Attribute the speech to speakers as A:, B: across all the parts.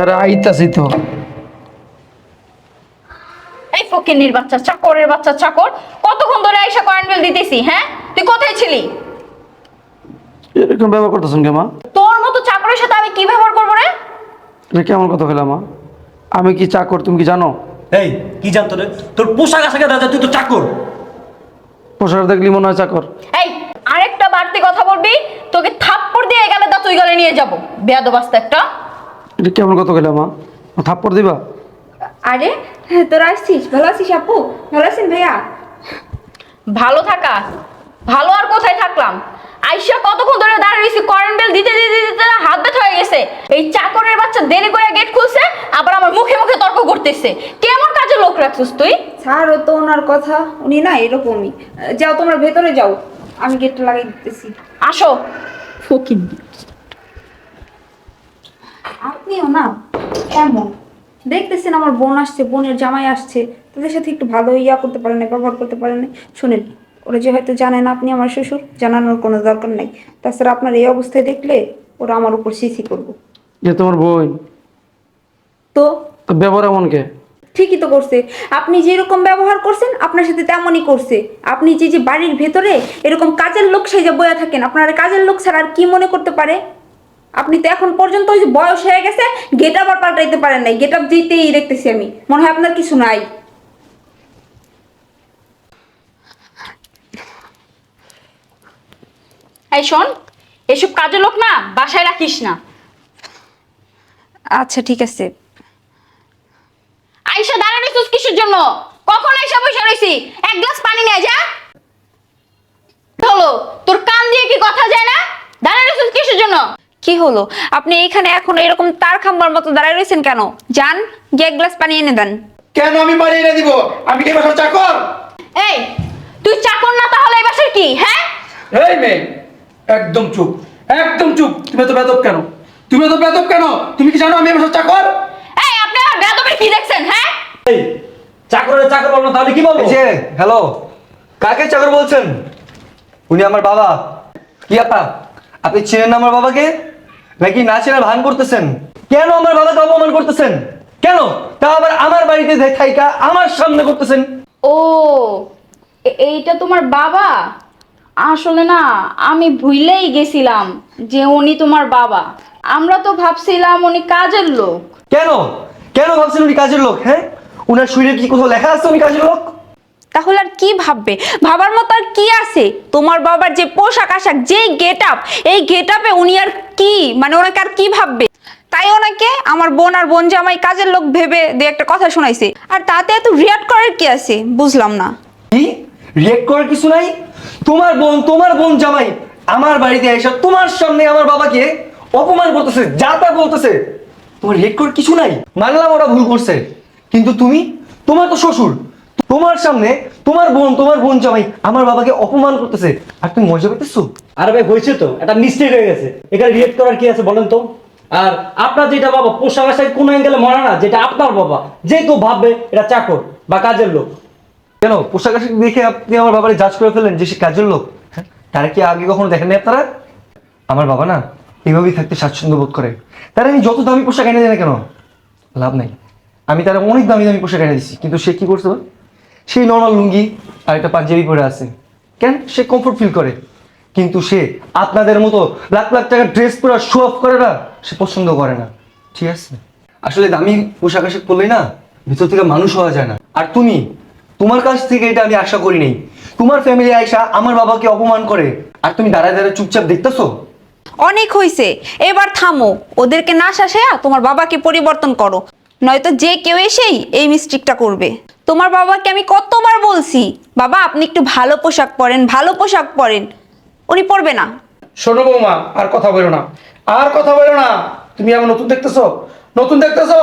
A: আরে আইতাছি তো।
B: এই ফকিন্নির বাচ্চা চাকরের বাচ্চা চাকর। কতক্ষণ ধরে আইসা কারেন্ট বিল দিতেছি হ্যাঁ? তুই কোথায় ছিলি?
A: এরকম ব্যবহার করতেছেন কে মা?
B: তোর মতো চাকরের সাথে আমি কি ব্যবহার করব রে?
A: এটা কেমন কথা কইলা মা? আমি কি চাকর তুমি কি জানো?
C: এই কি জানতো রে? তোর পোশাক আশাকে দাদা তুই তো চাকর।
A: পোশাক দেখলি মনে হয় চাকর।
B: এই আরেকটা বাড়তি কথা বলবি তোকে থাপ্পড় দিয়ে গেলে দা তুই গলে নিয়ে যাব। বেয়াদবাস্তা একটা।
A: এটা কেমন কথা কইলা মা? থাপ্পড় দিবা?
D: আরে হ্যাঁ, তোরা আসছিস? ভালো আছিস আপু? ভালো আছেন ভাইয়া?
B: ভালো থাকা। ভালো আর কোথায় থাকলাম? আইসা কতক্ষণ ধরে দাঁড়িয়ে রয়েছি কারেন্ট বিল দিতে দিতে দিতে হাত ব্যথা হয়ে গেছে। এই চাকরের বাচ্চা দেরি করে গেট খুলছে আবার আমার মুখে মুখে তর্ক করতেছে। কেমন কাজে লোক রাখছিস তুই?
D: ছাড়ো তো ওনার কথা। উনি না এরকমই। যাও তোমরা ভেতরে যাও। আমি গেটটা লাগিয়ে দিতেছি।
B: আসো। ফকিন
D: আপনিও না। কেমন দেখতেছেন আমার বোন আসছে বোনের জামাই আসছে। তাদের সাথে একটু ভালো ইয়া করতে পারেন ব্যবহার করতে পারেন শুনেন ওরা যে হয়তো জানেন আপনি আমার শ্বশুর জানানোর কোনো দরকার নাই। তাছাড়া আপনার এই অবস্থায় দেখলে ওরা আমার উপর সিসি করব।
A: যে তোমার বোন
D: তো?
A: তো ব্যবহার এমন কে?
D: ঠিকই তো করছে। আপনি যেরকম ব্যবহার করছেন আপনার সাথে তেমনই করছে। আপনি যে যে বাড়ির ভেতরে এরকম কাজের লোক সেজে বয়ে থাকেন আপনার কাজের লোক ছাড়া আর কি মনে করতে পারে? আপনি তো এখন পর্যন্ত ওই যে বয়স হয়ে গেছে গেট আপ আর পাল্টাইতে পারেন নাই। গেট আপ দিতেই দেখতেছি আমি। মনে হয় আপনার কিছু নাই।
B: এই শোন এসব কাজের লোক না বাসায় রাখিস না।
D: আচ্ছা ঠিক আছে।
B: আইসা দাঁড়ানো রইছিস কিসের জন্য? কখন আইসা বসে রইছি? এক গ্লাস পানি নিয়ে যা। হলো তোর কান দিয়ে কি কথা যায় না? দাঁড়ানো রইছিস কিসের জন্য?
D: কি হলো? আপনি এইখানে এখন এরকম তার খাম্বার মতো দাঁড়ায় রয়েছেন কেন? যান গিয়ে এক গ্লাস পানি এনে দেন।
A: কেন আমি বাড়ি এনে দিব? আমি কি বাসার চাকর?
B: এই তুই চাকর না তাহলে এই বাসার কি হ্যাঁ?
A: এই মেয়ে একদম চুপ একদম চুপ। তুমি তো বেদব কেন? তুমি তো বেদব কেন? তুমি কি জানো আমি এই বাসার চাকর?
B: এই আপনি আমার বেদবের কি দেখছেন হ্যাঁ?
C: এই চাকরের চাকর বলব তাহলে কি বলব?
E: যে হ্যালো কাকে চাকর বলছেন? উনি আমার বাবা। কি আপা? আপনি চেনেন না আমার বাবাকে? নাকি না চেনার ভান করতেছেন? কেন আমার বাবাকে অপমান করতেছেন? কেন? তা আবার আমার বাড়িতে দেখাইকা আমার সামনে করতেছেন?
B: ও এ- এইটা তোমার বাবা? আসলে না আমি ভুলেই গেছিলাম যে উনি তোমার বাবা। আমরা তো ভাবছিলাম উনি কাজের লোক।
E: কেন? কেন ভাবছেন উনি কাজের লোক হ্যাঁ? উনার শরীরে কি কোথাও লেখা আছে উনি কাজের লোক?
D: তাহলে আর কি ভাববে? ভাবার মতো আর কি আছে? তোমার বাবার যে পোশাক আশাক যে গেট আপ এই গেট আপে উনি আর কি? মানে ওনাকে আর কি ভাববে? তাই ওনাকে আমার বোন আর বোন জামাই কাজের লোক ভেবে দিয়ে একটা কথা শোনাইছে। আর তাতে এত রিয়াক্ট করার কি আছে? বুঝলাম না।
E: রিয়েক্ট করার কিছু নাই? তোমার বোন তোমার বোন জামাই আমার বাড়িতে এসে তোমার সামনে আমার বাবাকে অপমান করতেছে যা তা বলতেছে। তোমার রিয়েক্ট করার কিছু নাই? মানলাম ওরা ভুল করছে। কিন্তু তুমি? তোমার তো শ্বশুর। তোমার সামনে তোমার বোন তোমার বোন জামাই আমার বাবাকে অপমান করতেছে। আর তুমি মজা পেতেছো
C: আরে ভাই হয়েছে তো। একটা মিস্টেক হয়ে গেছে। এখানে রিয়েক্ট করার কি আছে বলেন তো? আর আপনার যেটা বাবা পোশাক আশাক কোন অ্যাঙ্গেলে মনে না যেটা আপনার বাবা যে কেউ ভাববে এটা চাকর বা কাজের লোক।
E: কেন? পোশাক আশাক দেখে আপনি আমার বাবারে জাজ করে ফেলেন যে সে কাজের লোক? হ্যাঁ? তারা কি আগে কখনো দেখেননি আপনারা? আমার বাবা না এভাবেই থাকতে স্বাচ্ছন্দ্য বোধ করে। তারা আমি যত দামি পোশাক এনে দেয় না কেন? লাভ নাই। আমি তারা অনেক দামি দামি পোশাক এনে দিচ্ছি কিন্তু সে কি করছে বল? সেই নর্মাল লুঙ্গি আর একটা পাঞ্জাবি পরে আছে। কেন? সে কমফোর্ট ফিল করে। কিন্তু সে আপনাদের মতো লাখ লাখ টাকার ড্রেস পরে শো অফ করে না, সে পছন্দ করে না। ঠিক আছে? আসলে দামি পোশাক আশাক পরলেই না ভিতর থেকে মানুষ হওয়া যায় না। আর তুমি, তোমার কাছ থেকে এটা আমি আশা করি নাই। তোমার ফ্যামিলি আয়সা আমার বাবাকে অপমান করে। আর তুমি দাঁড়ায় দাঁড়ায় চুপচাপ দেখতেছো?
D: অনেক হয়েছে এবার থামো। ওদেরকে না শাসায়া তোমার বাবাকে পরিবর্তন করো। নয়তো যে কেউ এসেই এই মিস্টেকটা করবে। তোমার বাবাকে আমি কতবার বলছি, বাবা, আপনি একটু ভালো পোশাক পরেন, ভালো পোশাক পরেন। উনি পরবে না।
A: শোনো বৌমা, আর কথা বলো না। আর কথা বলো না। তুমি আমার নতুন দেখতেছো? নতুন দেখতেছো?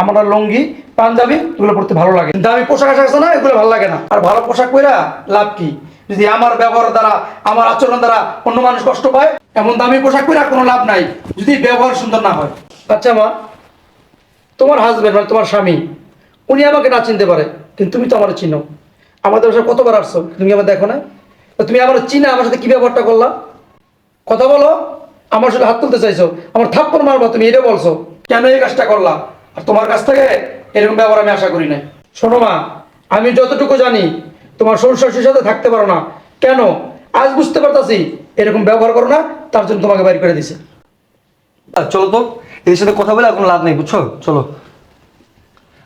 A: আমার লুঙ্গি, পাঞ্জাবি, এগুলো পড়তে ভালো লাগে। দামি পোশাক আশাক আছে না, এগুলো ভালো লাগে না। আর ভালো পোশাক পরা লাভ কি? যদি আমার ব্যবহার দ্বারা, আমার আচরণ দ্বারা অন্য মানুষ কষ্ট পায়, এমন দামি পোশাক পরে কোনো লাভ নাই, যদি ব্যবহার সুন্দর না হয়। আচ্ছা মা তোমার হাজবেন্ড মানে তোমার স্বামী, উনি আমাকে না চিনতে পারে, কিন্তু তুমি তো আমার চিনো। আমাদের বাসায় কতবার আসছো, তুমি আমার দেখো না তুমি আমার চিনে আমার সাথে কি ব্যবহারটা করলা? কথা বলো, আমার সাথে হাত তুলতে চাইছো, আমার থাপ্পড় মারবা তুমি, এটা বলছো, কেন এই কাজটা করলা? আর তোমার কাছ থেকে এরকম ব্যবহার আমি আশা করি না শোনো মা, আমি যতটুকু জানি, তোমার শ্বশুর সাথে থাকতে পারো না। কেন? আজ বুঝতে পারতাছি, এরকম ব্যবহার করো না, তার জন্য তোমাকে বাইর করে দিছে।
E: চলো তো। এদের সাথে কথা বলে কোনো লাভ নেই বুঝছ? চলো।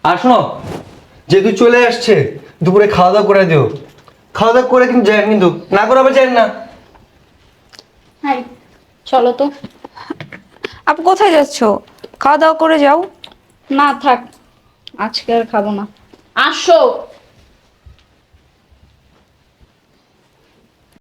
E: আর শোনো যেহেতু চলে আসছে দুপুরে খাওয়া দাওয়া করে দিও। খাওয়া দাওয়া করে কিন্তু যায় কিন্তু না করে আবার যায় না।
B: হাই চলো তো।
D: আপু কোথায় যাচ্ছ? খাওয়া দাওয়া করে যাও।
B: না থাক। আজকে আর খাব না। আসো।